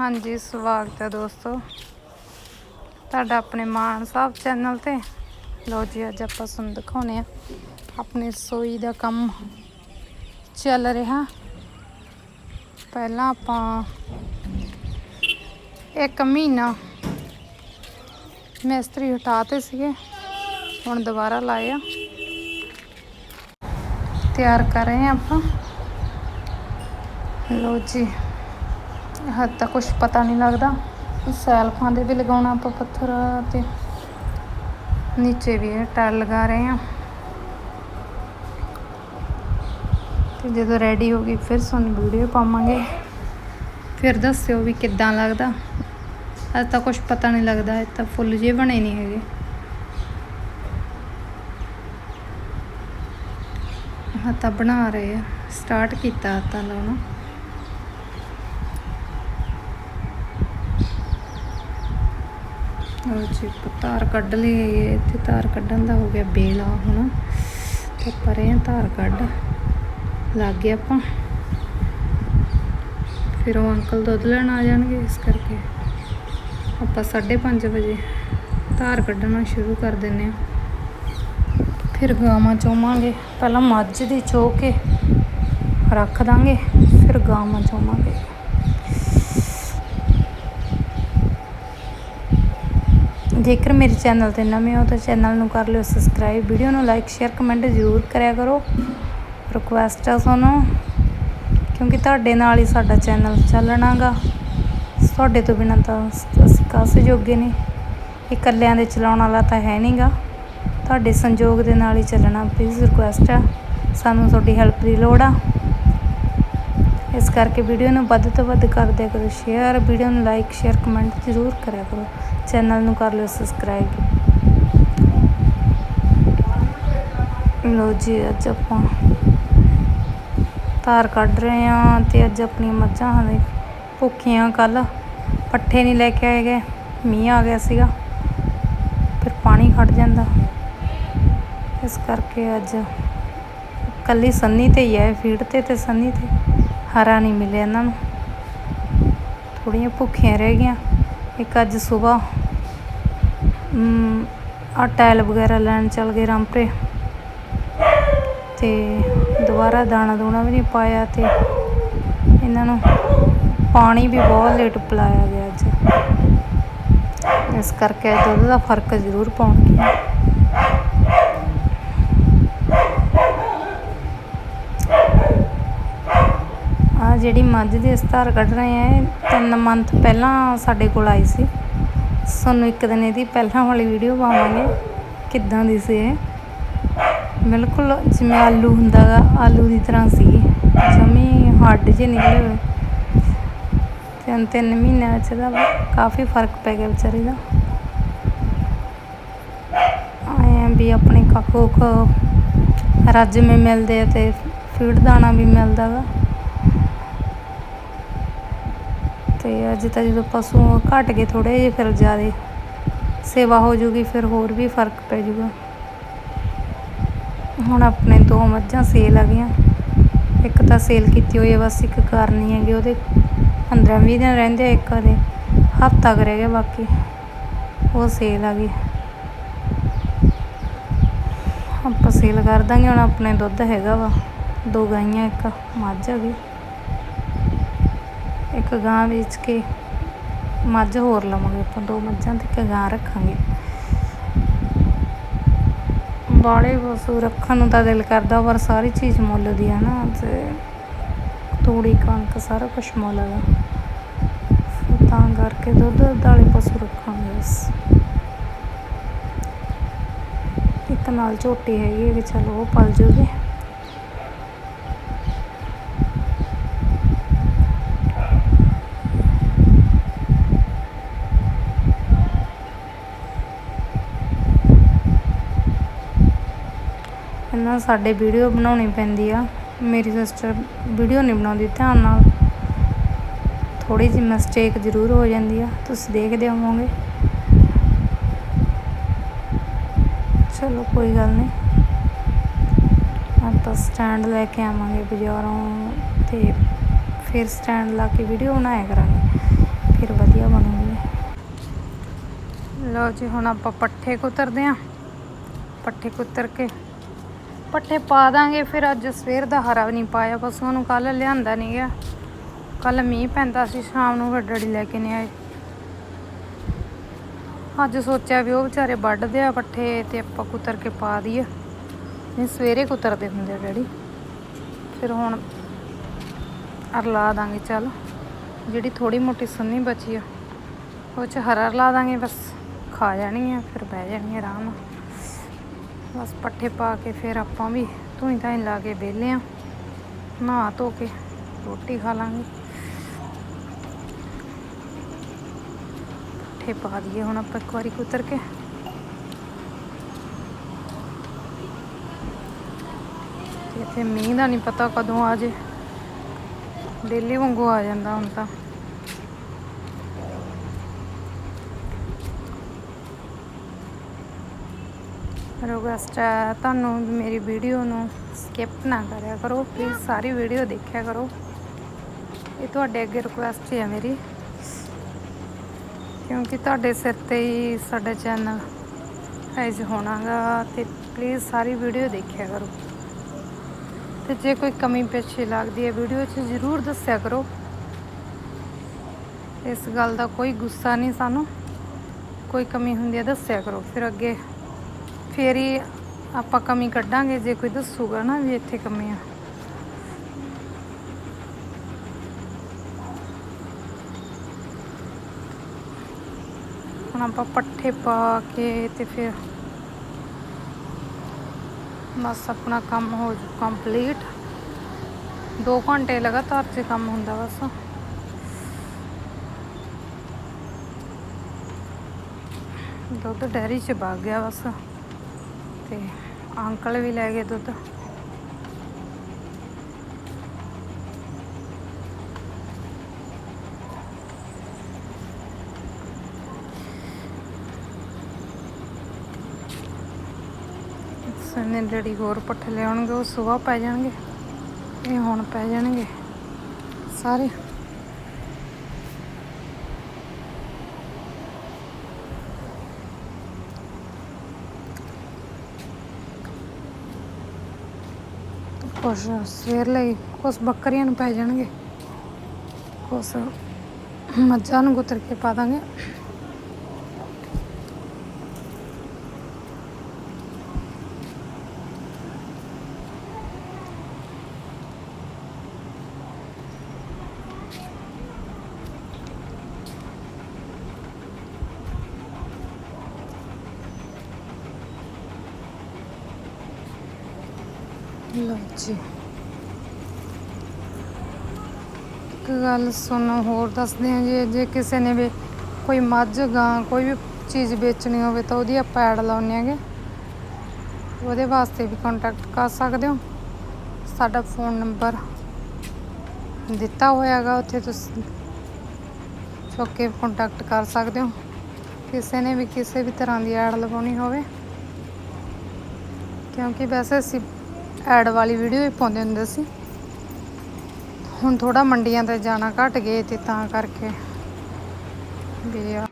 ਹਾਂਜੀ, ਸਵਾਗਤ ਹੈ ਦੋਸਤੋ। ਤੁਹਾਡਾ ਆਪਣੇ ਮਾਨ ਸਾਹਿਬ ਚੈਨਲ ਤੇ। ਲੋ ਜੀ, ਅੱਜ ਆਪਾਂ ਤੁਹਾਨੂੰ ਦਿਖਾਉਨੇ ਆ ਆਪਣੀ ਰਸੋਈ ਦਾ ਕੰਮ ਚੱਲ ਰਿਹਾ। ਪਹਿਲਾਂ ਆਪਾਂ ਇੱਕ ਮਹੀਨਾ ਮਿਸਤਰੀ ਹਟਾਤੇ ਸੀਗੇ। ਹੁਣ ਦੁਬਾਰਾ ਲਾਏ ਆ। ਤਿਆਰ ਕਰ ਰਹੇ ਆ ਆਪਾਂ। ਲੋ ਜੀ। ਹੱਦ ਤੱਕ ਕੁਝ ਪਤਾ ਨਹੀਂ ਲੱਗਦਾ। ਸੈਲਫਾਂ ਦੇ ਵੀ ਲਗਾਉਣਾ ਆਪਾਂ ਪੱਥਰ ਤੇ। ਨੀਚੇ ਵੀ ਇਹ ਟਾਇਲ ਲਗਾ ਰਹੇ ਹਾਂ। ਤੇ ਜਦੋਂ ਰੈਡੀ ਹੋ ਗਈ, ਫਿਰ ਤੁਹਾਨੂੰ ਵੀਡੀਓ ਪਾਵਾਂਗੇ। ਫਿਰ ਦੱਸਿਓ ਵੀ ਕਿੱਦਾਂ ਲੱਗਦਾ। ਅੱਜ ਤਾਂ ਕੁਝ ਪਤਾ ਨਹੀਂ ਲੱਗਦਾ, ਇਹ ਤਾਂ ਫੁੱਲ ਜੇ ਬਣੇ ਨਹੀਂ ਹੈਗੇ। ਹਾਂ ਤਾਂ ਬਣਾ ਰਹੇ ਆ। ਸਟਾਰਟ ਕੀਤਾ ਤਾਂ ਲਾਉਣਾ ਉਹ ਜੀ ਤਾਰ ਕੱਢ ਲਈ ਗਈ ਇੱਥੇ ਤਾਰ ਕੱਢਣ ਦਾ ਹੋ ਗਿਆ ਬੇਲਾ ਹੁਣ। ਤੇ ਪਰੇ ਆ ਤਾਰ ਕੱਢ ਲੱਗ ਗਿਆ ਆਪਾਂ। ਫਿਰ ਉਹ ਅੰਕਲ ਦੁੱਧ ਲੈਣ ਆ ਜਾਣਗੇ ਇਸ ਕਰਕੇ। ਆਪਾਂ 5:30 ਵਜੇ ਧਾਰ ਕੱਢਣਾ ਸ਼ੁਰੂ ਕਰ ਦਿੰਨੇ ਆ ਫਿਰ ਗਾਵਾਂ ਚੋਵਾਂਗੇ। ਪਹਿਲਾਂ ਮੱਝ ਦੀ ਚੋ ਕੇ ਰੱਖ ਦਾਂਗੇ, ਫਿਰ ਗਾਵਾਂ ਚੋਵਾਂਗੇ। ਜੇਕਰ ਮੇਰੇ ਚੈਨਲ ਤੇ ਨਵੇਂ ਹੋ ਤਾਂ ਚੈਨਲ ਨੂੰ ਕਰ ਲਿਓ ਸਬਸਕ੍ਰਾਈਬ। ਵੀਡੀਓ ਨੂੰ ਲਾਈਕ ਸ਼ੇਅਰ ਕਮੈਂਟ ਜ਼ਰੂਰ ਕਰਿਆ ਕਰੋ। ਰਿਕੁਐਸਟ ਆ ਤੁਹਾਨੂੰ, ਕਿਉਂਕਿ ਤੁਹਾਡੇ ਨਾਲ ਹੀ ਸਾਡਾ ਚੈਨਲ ਚੱਲਣਾਗਾ। ਤੁਹਾਡੇ ਤੋਂ ਬਿਨਾਂ ਤਾਂ ਅਸੀਂ ਕਾਸੇ ਜੋਗੇ ਨਹੀਂ। ਇਹ ਇਕੱਲਿਆਂ ਦੇ ਚਲਾਉਣ ਵਾਲਾ ਤਾਂ ਹੈ ਨਹੀਂਗਾ। ਤੁਹਾਡੇ ਸੰਯੋਗ ਦੇ ਨਾਲ ਹੀ ਚੱਲਣਾ ਪਲੀਜ਼ ਰਿਕੁਐਸਟ ਆ। ਸਾਨੂੰ ਤੁਹਾਡੀ ਹੈਲਪ ਦੀ ਲੋੜ ਆ। ਇਸ ਕਰਕੇ ਵੀਡੀਓ ਨੂੰ ਵੱਧ ਤੋਂ ਵੱਧ ਕਰ ਦਿਆ ਕਰੋ ਸ਼ੇਅਰ ਵੀਡੀਓ ਨੂੰ ਲਾਈਕ ਸ਼ੇਅਰ ਕਮੈਂਟ ਜ਼ਰੂਰ ਕਰਿਆ ਕਰੋ। ਚੈਨਲ ਨੂੰ ਕਰ ਲਿਓ ਸਬਸਕ੍ਰਾਈਬ ਲੋ ਜੀ, ਅੱਜ ਆਪਾਂ ਧਾਰ ਕੱਢ ਰਹੇ ਆ ਤੇ ਅੱਜ ਆਪਣੀਆਂ ਮੱਝਾਂ ਹਲੇ ਭੁੱਖੀਆਂ ਕੱਲ ਪੱਠੇ ਨਹੀਂ ਲੈ ਕੇ ਆਏ ਗਏ, ਮੀਂਹ ਆ ਗਿਆ ਸੀਗਾ, ਫਿਰ ਪਾਣੀ ਖੜ ਜਾਂਦਾ। ਇਸ ਕਰਕੇ ਅੱਜ ਕੱਲੀ ਸੰਨੀ ਤੇ ਹੀ ਹੈ ਫੀਡ ਤੇ ਤੇ ਸੰਨੀ ਤੇ। ਹਰਾ ਨਹੀਂ ਮਿਲਿਆ ਇਹਨਾਂ ਨੂੰ। ਥੋੜੀਆਂ ਭੁੱਖੀਆਂ ਰਹਿ ਗਈਆਂ। ਇੱਕ ਅੱਜ ਸਵੇਰ ਆ ਟਾਇਲ ਵਗੈਰਾ ਲੈਣ ਚੱਲ ਗਏ ਰਾਮਪਰੇ। ਤੇ ਦੁਬਾਰਾ ਦਾਣਾ ਦੂਣਾ ਵੀ ਨਹੀਂ ਪਾਇਆ ਤੇ ਇਹਨਾਂ ਨੂੰ ਪਾਣੀ ਵੀ ਬਹੁਤ ਲੇਟ ਪਿਲਾਇਆ ਗਿਆ ਅੱਜ। ਇਸ ਕਰਕੇ ਦੁੱਧ ਦਾ ਫ਼ਰਕ ਜ਼ਰੂਰ ਪਾਉਣਗੇ। ਜਿਹੜੀ ਮੱਝ ਦੀ ਅਸਤਾਰ ਕੱਢ ਰਹੇ ਆ ਤਿੰਨ ਮੰਥ ਪਹਿਲਾਂ ਸਾਡੇ ਕੋਲ ਆਈ ਸੀ। ਸਾਨੂੰ ਇੱਕ ਦਿਨ ਇਹਦੀ ਪਹਿਲਾਂ ਵਾਲੀ ਵੀਡੀਓ ਪਾਵਾਂਗੇ, ਕਿੱਦਾਂ ਦੀ ਸੀ ਇਹ। ਬਿਲਕੁਲ ਜਿਵੇਂ ਆਲੂ ਹੁੰਦਾ ਗਾ, ਆਲੂ ਦੀ ਤਰ੍ਹਾਂ ਸੀ ਜਮੀ ਹੱਡ ਜੇ ਨਿਕਲੇ ਹੋਏ। ਤਿੰਨ ਤਿੰਨ ਮਹੀਨਿਆਂ ਵਿੱਚ ਦਾ ਕਾਫੀ ਫ਼ਰਕ ਪੈ ਗਿਆ ਵਿਚਾਰੀ ਦਾ। ਆਏ ਵੀ ਆਪਣੇ ਕਾਕੂ ਕੋ ਮੇ ਮਿਲਦੇ ਆ ਤੇ ਫੀਡ ਦਾਣਾ ਵੀ ਮਿਲਦਾ ਤੇ ਅੱਜ ਤਾਂ ਜਦੋਂ ਪਸ਼ੂ ਘਟ ਗਏ ਥੋੜੇ ਜਿਹੇ ਫਿਰ ਜ਼ਿਆਦੇ ਸੇਵਾ ਹੋ ਜੂਗੀ, ਫਿਰ ਹੋਰ ਵੀ ਫ਼ਰਕ ਪੈ ਜੂਗਾ। ਹੁਣ ਆਪਣੇ ਦੋ ਮੱਝਾਂ ਸੇਲ ਆ ਗਈਆਂ। ਇੱਕ ਤਾਂ ਸੇਲ ਕੀਤੀ ਹੋਈ ਹੈ ਬਸ ਇੱਕ ਕਰਨੀ ਹੈਗੀ, ਉਹਦੇ 15 20 ਦਿਨ ਰਹਿੰਦੇ ਆ, ਇੱਕ ਦੇ ਹਫਤਾ ਕੁ ਰਹਿ ਗਿਆ ਬਾਕੀ, ਉਹ ਸੇਲ ਆ ਗਈ। ਆਪਾਂ ਸੇਲ ਕਰ ਦਾਂਗੇ, ਹੁਣ ਆਪਣੇ ਦੁੱਧ ਹੈਗਾ ਵਾ, ਦੋ ਗਾਈਆਂ, ਇੱਕ ਮੱਝ ਆ ਗਈ। ਇੱਕ ਗਾਂ ਵੇਚ ਕੇ ਮੱਝ ਹੋਰ ਲਵਾਂਗੇ। ਆਪਾਂ ਦੋ ਮੱਝਾਂ ਤੇ ਇੱਕ ਗਾਂ ਰੱਖਾਂਗੇ। ਬਾੜੇ ਪਸ਼ੂ ਰੱਖਣ ਨੂੰ ਤਾਂ ਦਿਲ ਕਰਦਾ, ਪਰ ਸਾਰੀ ਚੀਜ਼ ਮੁੱਲ ਦੀ ਆ ਨਾ ਤੇ ਤੂੜੀ, ਕਣਕ ਸਾਰਾ ਕੁਝ ਮੁੱਲ ਦਾ ਤਾਂ ਕਰਕੇ ਦੁੱਧ ਵਾਲੇ ਪਸ਼ੂ ਰੱਖਾਂਗੇ ਬਸ। ਇੱਕ ਨਾਲ ਝੋਟੀ ਹੈਗੀ ਹੈ ਕਿ ਚਲੋ ਉਹ ਪਲ ਜੂਗੀ। ਇਹਨਾਂ ਸਾਡੇ ਵੀਡੀਓ ਬਣਾਉਣੀ ਪੈਂਦੀ ਆ। ਮੇਰੀ ਸਿਸਟਰ ਵੀਡੀਓ ਨਹੀਂ ਬਣਾਉਂਦੀ ਧਿਆਨ ਨਾਲ। ਥੋੜੀ ਜਿਹੀ ਮਿਸਟੇਕ ਜ਼ਰੂਰ ਹੋ ਜਾਂਦੀ ਆ। ਤੁਸੀਂ ਦੇਖਦੇ ਹੋਵੋਗੇ। ਚਲੋ ਕੋਈ ਗੱਲ ਨਹੀਂ। ਆਪਾਂ ਸਟੈਂਡ ਲੈ ਕੇ ਆਵਾਂਗੇ ਬਾਜ਼ਾਰੋਂ ਤੇ ਫਿਰ ਸਟੈਂਡ ਲਾ ਕੇ ਵੀਡੀਓ ਬਣਾਇਆ ਕਰਾਂਗੇ। ਫਿਰ ਵਧੀਆ ਬਣੂਗੀ। ਲਓ ਜੀ, ਹੁਣ ਆਪਾਂ ਪੱਠੇ ਕੁਤਰਦੇ ਆਂ। ਪੱਠੇ ਕੁਤਰ ਕੇ ਪੱਠੇ ਪਾ ਦਾਂਗੇ, ਫਿਰ ਅੱਜ ਸਵੇਰ ਦਾ ਹਰਾ ਵੀ ਨਹੀਂ ਪਾਇਆ ਪਸ਼ੂਆਂ ਨੂੰ ਕੱਲ ਲਿਆਂਦਾ ਨਹੀਂ ਗਿਆ। ਕੱਲ ਮੀਂਹ ਪੈਂਦਾ ਸੀ, ਸ਼ਾਮ ਨੂੰ ਫਿਰ ਡੈਡੀ ਲੈ ਕੇ ਨਹੀਂ ਆਏ ਅੱਜ ਸੋਚਿਆ ਵੀ ਉਹ ਵਿਚਾਰੇ ਵੱਢਦੇ ਆ ਪੱਠੇ ਤੇ ਆਪਾਂ ਕੁਤਰ ਕੇ ਪਾ ਦਈਏ। ਨਹੀਂ, ਸਵੇਰੇ ਕੁਤਰਦੇ ਹੁੰਦੇ ਆ ਡੈਡੀ। ਫਿਰ ਹੁਣ ਅਰਲਾ ਦਾਂਗੇ, ਚੱਲ। ਜਿਹੜੀ ਥੋੜੀ ਮੋਟੀ ਸੁੰਨੀ ਬਚੀ ਆ, ਉਹ ਚ ਹਰਾ ਲਾ ਦਾਂਗੇ, ਬਸ। ਖਾ ਜਾਣੀ ਆ, ਫਿਰ ਬਹਿ ਜਾਣੀ ਆਰਾਮ ਨਾਲ। ਬਸ ਪੱਠੇ ਪਾ ਕੇ ਫਿਰ ਆਪਾਂ ਵੀ ਧੂਈ ਧਾਈ ਲਾ ਕੇ ਵਿਹਲੇ ਆ। ਨਹਾ ਧੋ ਕੇ ਰੋਟੀ ਖਾ ਲਾਂਗੇ। ਪੱਠੇ ਪਾ ਦਈਏ ਹੁਣ ਆਪਾਂ ਇੱਕ ਵਾਰੀ ਕੁਤਰ ਕੇ। ਇੱਥੇ ਮੀਂਹ ਦਾ ਨਹੀਂ ਪਤਾ ਕਦੋਂ ਆ ਜੇ। ਡੇਲੀ ਵਾਂਗੂ ਆ ਜਾਂਦਾ ਹੁਣ ਤਾਂ। ਰਿਕਵੈਸਟ ਹੈ ਤੁਹਾਨੂੰ ਮੇਰੀ ਵੀਡੀਓ ਨੂੰ ਸਕਿਪ ਨਾ ਕਰਿਆ ਕਰੋ ਪਲੀਜ਼ ਸਾਰੀ ਵੀਡੀਓ ਦੇਖਿਆ ਕਰੋ। ਇਹ ਤੁਹਾਡੇ ਅੱਗੇ ਰਿਕਵੈਸਟ ਹੈ ਮੇਰੀ। ਕਿਉਂਕਿ ਤੁਹਾਡੇ ਸਿਰ ਤੇ ਹੀ ਸਾਡਾ ਚੈਨਲ ਐਜ ਹੋਣਾਗਾ ਤੇ ਪਲੀਜ਼ ਸਾਰੀ ਵੀਡੀਓ ਦੇਖਿਆ ਕਰੋ। ਤੇ ਜੇ ਕੋਈ ਕਮੀ ਪੇਸ਼ੀ ਲੱਗਦੀ ਹੈ ਵੀਡੀਓ 'ਚ, ਜ਼ਰੂਰ ਦੱਸਿਆ ਕਰੋ। ਇਸ ਗੱਲ ਦਾ ਕੋਈ ਗੁੱਸਾ ਨਹੀਂ ਸਾਨੂੰ। ਕੋਈ ਕਮੀ ਹੁੰਦੀ ਹੈ, ਦੱਸਿਆ ਕਰੋ। ਫਿਰ ਅੱਗੇ ਫੇਰ ਹੀ ਆਪਾਂ ਕਮੀ ਕੱਢਾਂਗੇ, ਜੇ ਕੋਈ ਦੱਸੂਗਾ ਨਾ ਵੀ ਇੱਥੇ ਕਮੀ ਆ। ਹੁਣ ਆਪਾਂ ਪੱਠੇ ਪਾ ਕੇ ਤੇ ਫਿਰ ਬਸ ਆਪਣਾ ਕੰਮ ਹੋ ਜੂ ਕੰਪਲੀਟ। 2 ਘੰਟੇ ਲਗਾਤਾਰ ਚ ਕੰਮ ਹੁੰਦਾ ਬਸ। ਦੁੱਧ ਡੈਰੀ ਚ ਵਗ ਗਿਆ ਬਸ। ਤੇ ਅੰਕਲ ਵੀ ਲੈ ਗਏ ਦੁੱਧ। ਸੰਨੇ ਡੈਡੀ ਹੋਰ ਪੱਠੇ ਲਿਆਉਣਗੇ, ਉਹ ਸਵੇਰ ਪੈ ਜਾਣਗੇ, ਇਹ ਹੁਣ ਪੈ ਜਾਣਗੇ ਸਾਰੇ। ਕੁਛ ਸਵੇਰ ਲਈ, ਕੁਛ ਬੱਕਰੀਆਂ ਨੂੰ ਪੈ ਜਾਣਗੇ। ਕੁਛ ਮੱਝਾਂ ਨੂੰ ਗੁੱਤਰ ਕੇ ਪਾ ਦਾਂਗੇ। ਲਓ ਜੀ। ਇੱਕ ਗੱਲ ਸੁਣੋ, ਹੋਰ ਦੱਸਦੇ ਹਾਂ ਜੀ, ਜੇ ਕਿਸੇ ਨੇ ਵੀ ਕੋਈ ਮੱਝ, ਗਾਂ ਕੋਈ ਵੀ ਚੀਜ਼ ਵੇਚਣੀ ਹੋਵੇ ਤਾਂ ਉਹਦੀ ਆਪਾਂ ਐਡ ਲਾਉਂਦੇ ਆਂਗੇ ਉਹਦੇ ਵਾਸਤੇ ਵੀ ਕੰਟੈਕਟ ਕਰ ਸਕਦੇ ਹੋ। ਸਾਡਾ ਫੋਨ ਨੰਬਰ ਦਿੱਤਾ ਹੋਇਆਗਾ, ਉੱਥੇ ਤੁਸੀਂ ਚੁੱਕ ਕੇ ਕੰਟੈਕਟ ਕਰ ਸਕਦੇ ਹੋ। ਕਿਸੇ ਨੇ ਵੀ ਕਿਸੇ ਵੀ ਤਰ੍ਹਾਂ ਦੀ ਐਡ ਲਗਾਉਣੀ ਹੋਵੇ। ਕਿਉਂਕਿ ਵੈਸੇ ਅਸੀਂ ਐਡ ਵਾਲੀ ਵੀਡੀਓ ਹੀ ਪਾਉਂਦੇ ਹੁੰਦੇ ਸੀ। ਹੁਣ ਥੋੜਾ ਮੰਡੀਆਂ ਤੇ ਜਾਣਾ ਘਟ ਗਏ ਤੇ ਤਾਂ ਕਰਕੇ ਵੀ ਆ।